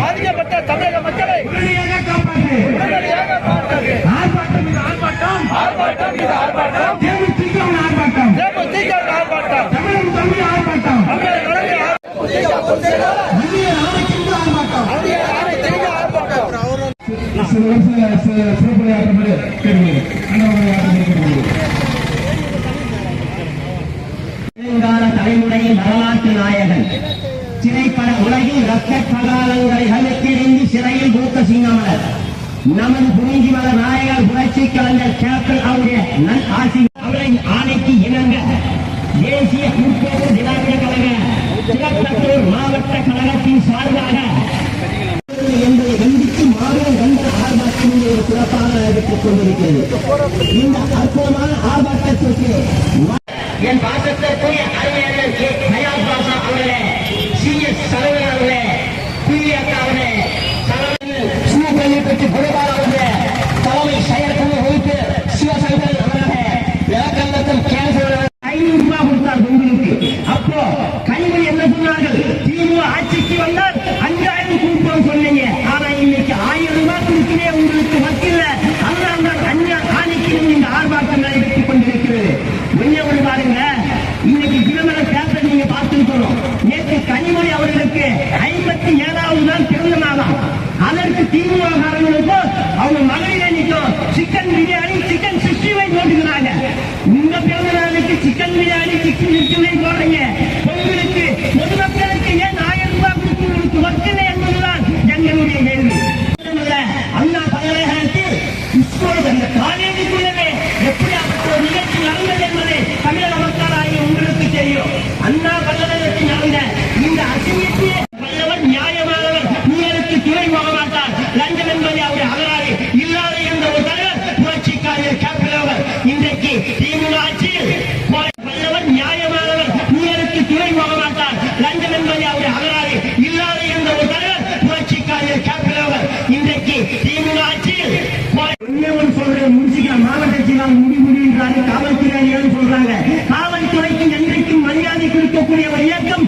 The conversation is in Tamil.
பாதிக்கப்பட்ட தமிழக மக்களை உடனடியாக காப்பாற்று. ஆர்ப்பாட்டம். இது ஆர்ப்பாட்டம். ஆர்ப்பாட்டம் தமிழக வழங்கை மத்திய வரலாற்று நாயகன் உலகின் ரத்த கடாலங்களை அழுத்தெறிந்து சிறையில் பூத்த சிங்கமலர் நமது புரிஞ்சிவள நாயகர் புரட்சி கலைஞர் கேப்டன் அவருடைய நன் ஆசி அவரை ஆணைக்கு இணங்க மாவட்ட கழகத்தின் சார்பாக என்பதை கண்டித்து மாபெரும் கண்ட ஆர்ப்பாட்டம் ஒரு சிறப்பாக நடைபெற்றுக் கொண்டிருக்கிறது. இந்த அற்புதமான ஆர்ப்பாட்டத்திற்கு என் பாசத்திற்குரிய அறிஞர்கள் கே. ஹயாத் பாஷா அவர்களே சி எஸ் சரவணன் அவர்களே கொண்டிருக்கிறது கொஞ்சம் பாருங்க இன்னைக்கு திருமண பேப்பர் நீங்க பார்த்திருக்கணும் நேற்று கனிமொழி அவர்களுக்கு ஐம்பத்தி ஏழாவது நாள் பிறந்த நாளாம் அதற்கு திமுக அவங்க மகளிர் அணிக்கும் chicken biryani chicken sixty five போட்டுக்கிறாங்க. உங்க பிறந்த நாளுக்கு chicken biryani chicken sixty five போடுறீங்க. உங்களுக்கு பொதுமக்களுக்கு ஏன் ஆயிரம் ரூபாய் கொடுத்து உங்களுக்கு வக்கல என்பதுதான் எங்களுடைய கேள்வி. அண்ணா பல்கலைக்கழகத்தில் இப்பொழுது அந்த காலேஜுக்குள்ளவே எப்படியாப்பட்ட ஒரு நிகழ்ச்சி நடந்தது என்பது தமிழக மக்களாகிய உங்களுக்கு தெரியும் அண்ணா பல்கலைக்கழகத்தில் நடந்த இந்த அசிங்கத்தை வல்லவன் நியாயமானவர் உங்களுக்கு துணை போக மாட்டார் லஞ்சம் என்பதை அவருடைய அகராறு இல்லாத என்ற ஒரு தலைவர் புரட்சிக்காரர் கேப்டன் அவர் இன்றைக்கு வல்லவன் நியாயமானவர் உங்களுக்கு துணை போக மாட்டார் லஞ்சம் என்பதை அகராறு இல்லாத ஒரு தலைவர் புரட்சிக்காரர் இன்றைக்கு ஒன்று சொல்றேன் முடி காவல்துறை சொல்றாங்க. காவல்துறைக்கு என்றைக்கும் மரியாதை கொடுக்கக்கூடிய ஒரு இயக்கம்